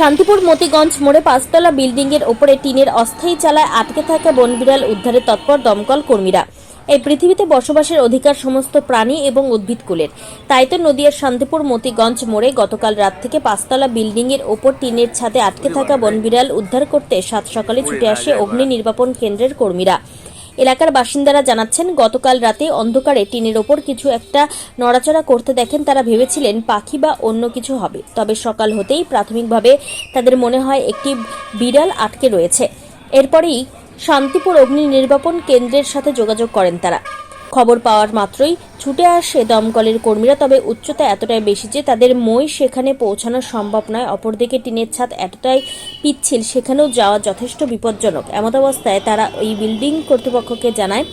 শান্তিপুর মতিগঞ্জ মোড়ে পাঁচতলা বিল্ডিং এর ওপরে টিনের অস্থায়ী চালায় আটকে থাকা বনবিড়াল উদ্ধারে তৎপর দমকল কর্মীরা। এই পৃথিবীতে বসবাসের অধিকার সমস্ত প্রাণী এবং উদ্ভিদকুলের তাই তো নদিয়ার শান্তিপুর মতিগঞ্জ মোড়ে গতকাল রাত থেকে পাঁচতলা বিল্ডিং এর ওপর টিনের ছাদে আটকে থাকা বনবিড়াল উদ্ধার করতে সাত সকালে ছুটে আসে অগ্নি নির্বাপন কেন্দ্রের কর্মীরা। এলাকার বাসিন্দারা জানাচ্ছেন, গতকাল রাতে অন্ধকারে টিনের ওপর কিছু একটা নড়াচড়া করতে দেখেন তারা ভেবেছিলেন পাখি বা অন্য কিছু হবে। তবে সকাল হতেই প্রাথমিকভাবে তাদের মনে হয় একটি বিড়াল আটকে রয়েছে। এরপরেই শান্তিপুর অগ্নি নির্বাপন কেন্দ্রের সাথে যোগাযোগ করেন তারা। খবর পাওয়ার মাত্রই ছুটে আসে দমকলের কর্মীরা, তবে উচ্চতা এতটাই বেশি যে তাদের মই সেখানে পৌঁছানো সম্ভব নয়। অপরদিকে টিনের ছাদ এতটাই পিচ্ছিল, সেখানেও যাওয়া যথেষ্ট বিপজ্জনক। এমতাবস্থায় তারা ওই বিল্ডিং কর্তৃপক্ষকে জানায়,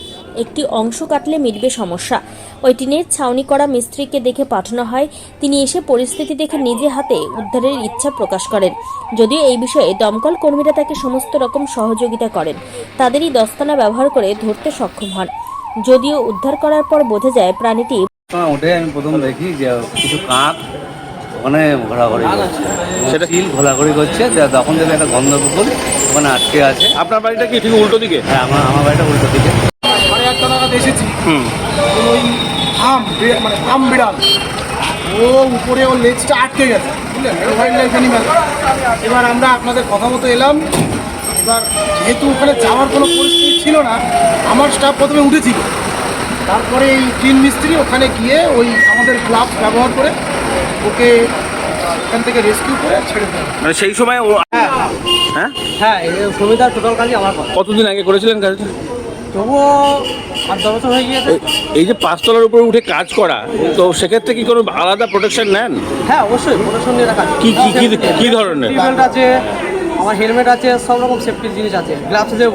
একটি অংশ কাটলে মিটবে সমস্যা। ওই টিনের ছাউনি করা মিস্ত্রিকে দেখে পাঠানো হয়, তিনি এসে পরিস্থিতি দেখে নিজে হাতে উদ্ধারের ইচ্ছা প্রকাশ করেন। যদিও এই বিষয়ে দমকল কর্মীরা তাকে সমস্ত রকম সহযোগিতা করেন। তাদেরই দস্তানা ব্যবহার করে ধরতে সক্ষম হন। যদিও উদ্ধার করার পর বোঝা যায় প্রাণীটি হ্যাঁ, ওটাই আমি প্রথম দেখি যে কিছু কাক ওখানে ঘোরাঘুরি করছে। সেটা চিল ঘোরাঘুরি করছে তখন দেখি একটা গন্ধ পুকুর ওখানে আটকে আছে। আপনার বাড়িটা কি ঠিক উল্টো দিকে? হ্যাঁ আমার আমার বাড়িটা উল্টো দিকে। সাড়ে আটটা নাগাদ এসেছি। ওই আম মানে আম বিড়াল। ও উপরে ওর লেজটা আটকে গেছে। বুঝলেন? এবার আমরা আপনাদের কথা মতো এলাম। এবার যেহেতু ওখানে যাওয়ার কোনো পরিস্থিতি ছিল না আমার স্টাফ প্রথমে উঠেছিল। তারপরে এই টিন মিস্ত্রি ওখানে গিয়ে ওই আমাদের গ্লাভস ব্যবহার করে ওকে এখান থেকে রেস্কিউ করে ছেড়ে দেয় মানে সেই সময় ও হ্যাঁ। হ্যাঁ? এই সুবিধার টোটাল কাজই আমার কতদিন আগে করেছিলেন কাজটা? তবুও আট দশ বছর হয়ে গিয়েছে। এই- যে পাঁচতলার উপরে উঠে কাজ করা তো সেক্ষেত্রে কি কোনো আলাদা প্রোটেকশন নেন? হ্যাঁ অবশ্যই প্রোটেকশন নিয়ে রাখা কি কি কি কি ধরনের? আছে আমার হেলমেট আছে সব রকম সেফটির জিনিস আছে গ্লাভস আছে।